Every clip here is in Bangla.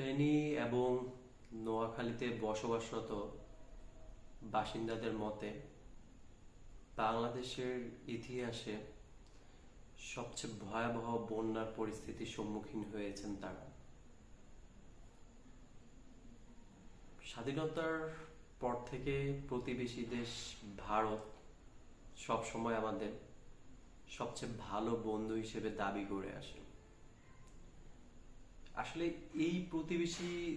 ফেনী এবং নোয়াখালীতে বসবাসরত বাসিন্দাদের মতে বাংলাদেশের ইতিহাসে সবচেয়ে ভয়াবহ বন্যার পরিস্থিতির সম্মুখীন হয়েছেন তারা। স্বাধীনতার পর থেকে প্রতিবেশী দেশ ভারত সবসময় আমাদের সবচেয়ে ভালো বন্ধু হিসেবে দাবি করে আসে। আসলে এই প্রতিবেশী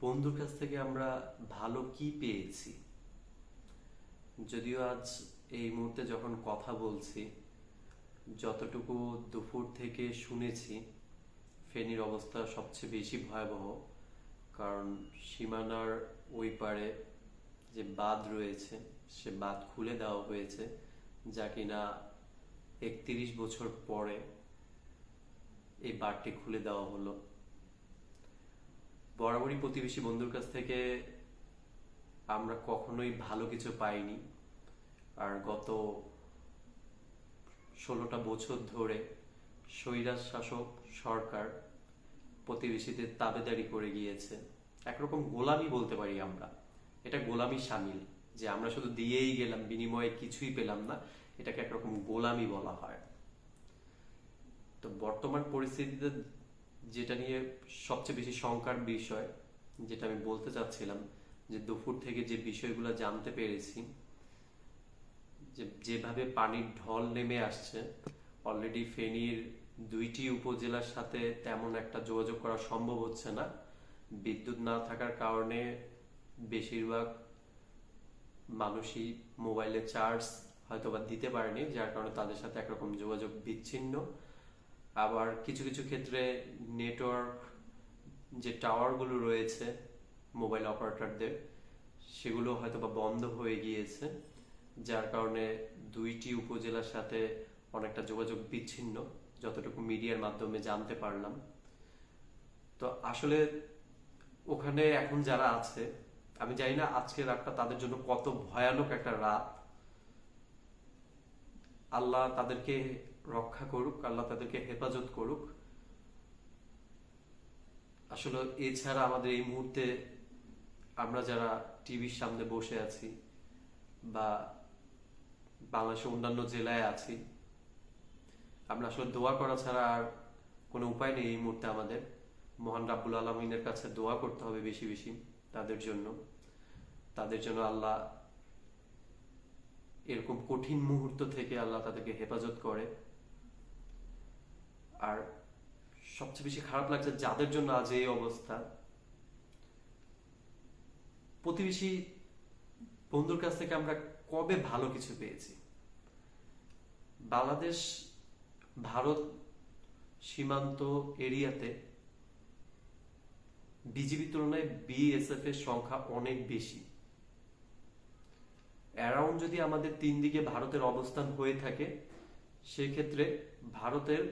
বন্ধুর কাছ থেকে আমরা ভালো কি পেয়েছি? যদিও আজ এই মুহূর্তে যখন কথা বলছি, যতটুকু দুপুর থেকে শুনেছি, ফেনীর অবস্থা সবচেয়ে বেশি ভয়াবহ, কারণ সীমানার ওই পারে যে বাঁধ রয়েছে, সে বাঁধ খুলে দেওয়া হয়েছে, যা কিনা একত্রিশ বছর পরে এই বারটি খুলে দেওয়া হলো। বরাবরই প্রতিবেশী বন্ধুর কাছ থেকে আমরা কখনোই ভালো কিছু পাইনি। আর গত ষোলোটা বছর ধরে স্বৈরাজ শাসক সরকার প্রতিবেশীদের তাবেদারি করে গিয়েছে। একরকম গোলামি বলতে পারি আমরা। এটা গোলামি সামিল, যে আমরা শুধু দিয়েই গেলাম, বিনিময়ে কিছুই পেলাম না, এটাকে একরকম গোলামি বলা হয়। তো বর্তমান পরিস্থিতিতে যেটা নিয়ে সবচেয়ে বেশি শঙ্কার বিষয়, যেটা আমি বলতে চাচ্ছিলাম, যে দুপুর থেকে যে বিষয়গুলো জানতে পেরেছি, যে যেভাবে পানির ঢল নেমে আসছে অলরেডি ফেনীর দুইটি উপজেলার সাথে তেমন একটা যোগাযোগ করা সম্ভব হচ্ছে না। বিদ্যুৎ না থাকার কারণে বেশিরভাগ মানুষই মোবাইলে চার্জ হয়তো বা দিতে পারেনি, যার কারণে তাদের সাথে একরকম যোগাযোগ বিচ্ছিন্ন। আবার কিছু কিছু ক্ষেত্রে নেটওয়ার্ক যে টাওয়ারগুলো রয়েছে মোবাইল অপারেটরদের সেগুলো হয়তো বা বন্ধ হয়ে গিয়েছে, যার কারণে দুইটি উপজেলার সাথে অনেকটা যোগাযোগ বিচ্ছিন্ন, যতটুকু মিডিয়ার মাধ্যমে জানতে পারলাম। তো আসলে ওখানে এখন যারা আছে, আমি জানি না আজকের রাতটা তাদের জন্য কত ভয়ানক একটা রাত। আল্লাহ তাদেরকে রক্ষা করুক, আল্লাহ তাদেরকে হেফাজত করুক। আসলে এছাড়া আমাদের এই মুহূর্তে আমরা যারা টিভির সামনে বসে আছি বা বাংলাদেশের অন্যান্য জেলায় আছি, আমরা আসলে দোয়া করা ছাড়া আর কোনো উপায় নেই এই মুহূর্তে আমাদের। মহান রাব্বুল আলমিনের কাছে দোয়া করতে হবে বেশি বেশি তাদের জন্য। তাদের জন্য আল্লাহ এরকম কঠিন মুহূর্ত থেকে আল্লাহ তাদেরকে হেফাজত করে। আর সবচেয়ে বেশি খারাপ লাগছে যাদের জন্য আজ এই অবস্থা। প্রতিবেশী বন্ধুর কাছ থেকে আমরা কবে ভালো কিছু পেয়েছি? বাংলাদেশ, ভারত সীমান্ত এরিয়াতে বিজিবি তুলনায় বিএসএফ এর সংখ্যা অনেক বেশি। অ্যারাউন্ড যদি আমাদের তিন দিকে ভারতের অবস্থান হয়ে থাকে, সেক্ষেত্রে ভারতের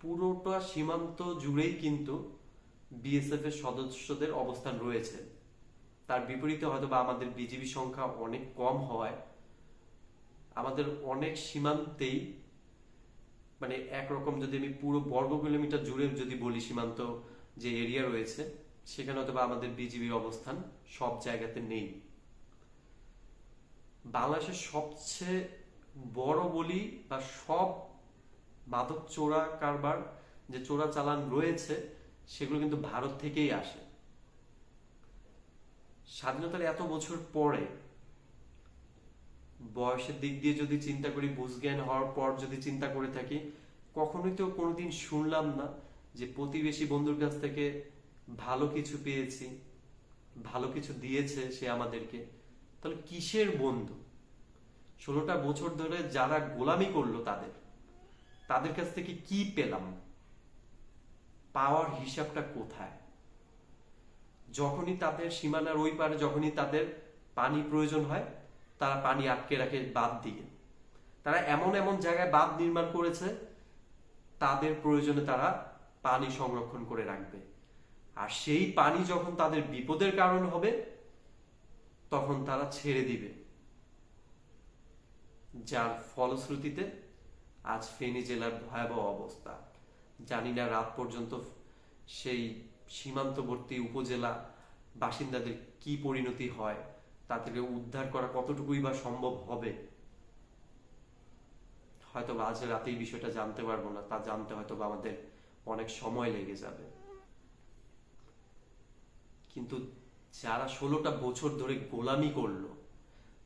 পুরোটা সীমান্ত জুড়েই কিন্তু বিএসএফ এর সদস্যদের অবস্থান রয়েছে। তার বিপরীতে হয়তো বা আমাদের বিজিবি সংখ্যা অনেক কম হওয়ায়, আমাদের অনেক সীমান্তেই মানে একরকম যদি আমি পুরো বর্গ কিলোমিটার জুড়ে যদি বলি সীমান্ত যে এরিয়া রয়েছে, সেখানে হয়তো বা আমাদের বিজিবির অবস্থান সব জায়গাতে নেই। বাংলাদেশের সবচেয়ে বড় বলি বা সব মাদক চোরা কারবার যে চোরা চালান রয়েছে, সেগুলো কিন্তু ভারত থেকেই আসে। স্বাধীনতার এত বছর পরে বয়সের দিক দিয়ে যদি চিন্তা করি, বুঝজ্ঞান হওয়ার পর যদি চিন্তা করে থাকি, কখনোই তো কোনোদিন শুনলাম না যে প্রতিবেশী বন্ধুর কাছ থেকে ভালো কিছু পেয়েছি, ভালো কিছু দিয়েছে সে আমাদেরকে। তাহলে কিসের বন্ধু? ষোলোটা বছর ধরে যারা গোলামি করল তাদের তাদের কাছ থেকে কি পেলাম? পাওয়ার হিসাবটা কোথায়? যখনই তাদের সীমানার ওই পারে যখনই তাদের পানি প্রয়োজন হয়, তারা পানি আটকে রাখে বাদ দিয়ে। তারা এমন এমন জায়গায় বাঁধ নির্মাণ করেছে, তাদের প্রয়োজনে তারা পানি সংরক্ষণ করে রাখবে। আর সেই পানি যখন তাদের বিপদের কারণ হবে তখন তারা ছেড়ে দিবে। যার ফলশ্রুতিতে আজ ফেনী জেলার ভয়াবহ অবস্থা। জানি না রাত পর্যন্ত সেই সীমান্তবর্তী উপজেলা বাসিন্দাদের কি পরিণতি হয় তাদেরকে উদ্ধার করা কতটুকুই বা সম্ভব হবে হয়তো আজ রাতেই বিষয়টা জানতে পারব না। তা জানতে হয়তো আমাদের অনেক সময় লেগে যাবে। কিন্তু যারা ষোলোটা বছর ধরে গোলামি করল,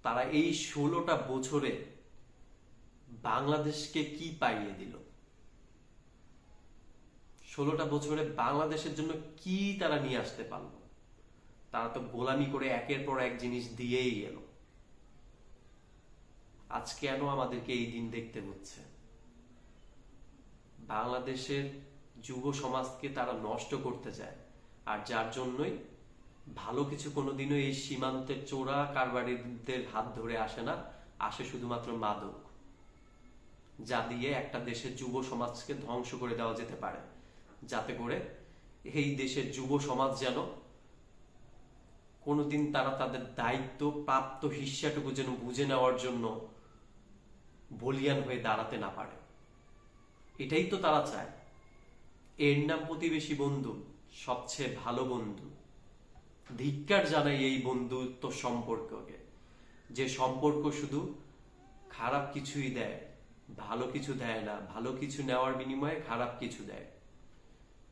তারা এই ষোলোটা বছরে বাংলাদেশকে কি পাইয়ে দিল? ষোলোটা বছরে বাংলাদেশের জন্য কি তারা নিয়ে আসতে পারল? তারা তো গোলামি করে একের পর এক জিনিস দিয়েই গেল। আজ কেন আমাদেরকে এই দিন দেখতে হচ্ছে? বাংলাদেশের যুব সমাজকে তারা নষ্ট করতে চায়, আর যার জন্যই ভালো কিছু কোনোদিনও এই সীমান্তের চোরা কারবারিদের হাত ধরে আসে না, আসে শুধুমাত্র মাদক, যা দিয়ে একটা দেশের যুব সমাজকে ধ্বংস করে দেওয়া যেতে পারে। যাতে করে এই দেশের যুব সমাজ যেন কোনোদিন তারা তাদের দায়িত্ব, প্রাপ্ত হিস্যাটুকু যেন বুঝে নেওয়ার জন্য বলিয়ান হয়ে দাঁড়াতে না পারে। এটাই তো তারা চায়। এর নাম প্রতিবেশী বন্ধু, সবচেয়ে ভালো বন্ধু। ধিক্কার জানাই এই বন্ধুত্ব সম্পর্ককে। যে সম্পর্ক শুধু খারাপ কিছুই দেয়, ভালো কিছু দেয় না, ভালো কিছু নেওয়ার বিনিময়ে খারাপ কিছু দেয়।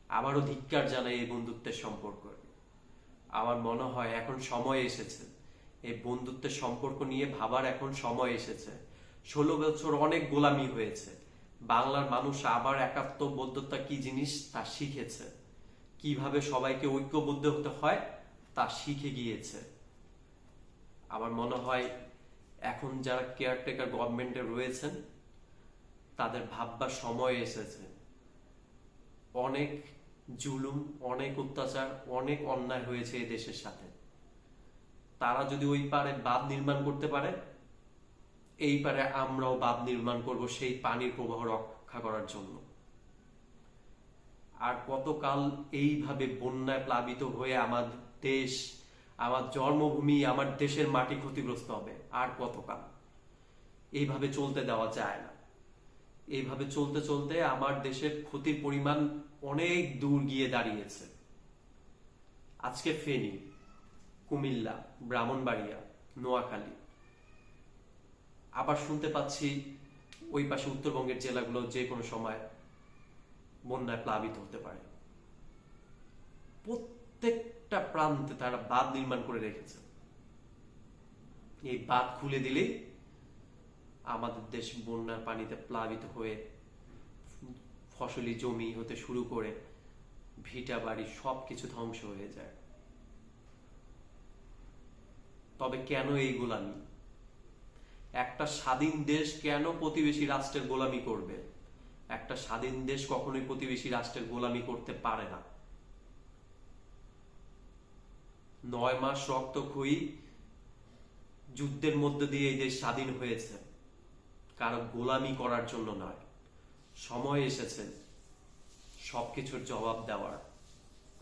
আবারও ধিক্কার জানাই এই বন্ধুত্বের সম্পর্ক আমার মনে হয় এখন সময় এসেছে। এই বন্ধুত্বের সম্পর্ক নিয়ে ভাবার এখন সময় এসেছে। ষোলো বছর অনেক গোলামি হয়েছে। বাংলার মানুষ আবার একাত্ম একাত্মবদ্ধতা কি জিনিস তা শিখেছে। কীভাবে সবাইকে ঐক্যবদ্ধ হতে হয়? তা শিখে গিয়েছে। আমার মনে হয় এখন যারা কেয়ারটেকার গভর্নমেন্টে রয়েছেন, তাদের ভাববার সময় এসেছে। অনেক জুলুম, অনেক অত্যাচার, অনেক অন্যায় হয়েছে এই দেশের সাথে। তারা যদি ওই পারে বাঁধ নির্মাণ করতে পারে, এই পারে আমরাও বাঁধ নির্মাণ করব সেই পানির প্রবাহ রক্ষা করার জন্য। আর কতকাল এইভাবে বন্যায় প্লাবিত হয়ে আমার দেশ, আমার জন্মভূমি, আমার দেশের মাটি ক্ষতিগ্রস্ত হবে। আর কতকাল? এইভাবে চলতে দেওয়া যায় না। এইভাবে চলতে চলতে আমার দেশের ক্ষতির পরিমাণ অনেক দূর গিয়ে দাঁড়িয়েছে। আজকে ফেনী, কুমিল্লা, ব্রাহ্মণবাড়িয়া, নোয়াখালী। আবার শুনতে পাচ্ছি ওই পাশে উত্তরবঙ্গের জেলাগুলো যে কোনো সময় বন্যায় প্লাবিত হতে পারে। প্রত্যেকটা প্রান্তে তারা বাঁধ নির্মাণ করে রেখেছে। এই বাঁধ খুলে দিলেই আমাদের দেশ বন্যার পানিতে প্লাবিত হয়ে ফসলি জমি হতে শুরু করে ভিটা বাড়ি সবকিছু ধ্বংস হয়ে যায়। তবে কেন এই গোলামি? একটা স্বাধীন দেশ কেন প্রতিবেশী রাষ্ট্রের গোলামি করবে? একটা স্বাধীন দেশ কখনোই প্রতিবেশী রাষ্ট্রের গোলামি করতে পারে না। নয় মাস রক্তক্ষয়ী যুদ্ধের মধ্যে দিয়ে এই দেশ স্বাধীন হয়েছে। কারও গোলামি করার জন্য নয়। সময় এসেছে সবকিছুর জবাব দেওয়ার।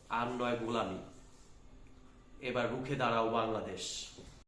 আর নয় গোলামি। এবার রুখে দাঁড়াও বাংলাদেশ।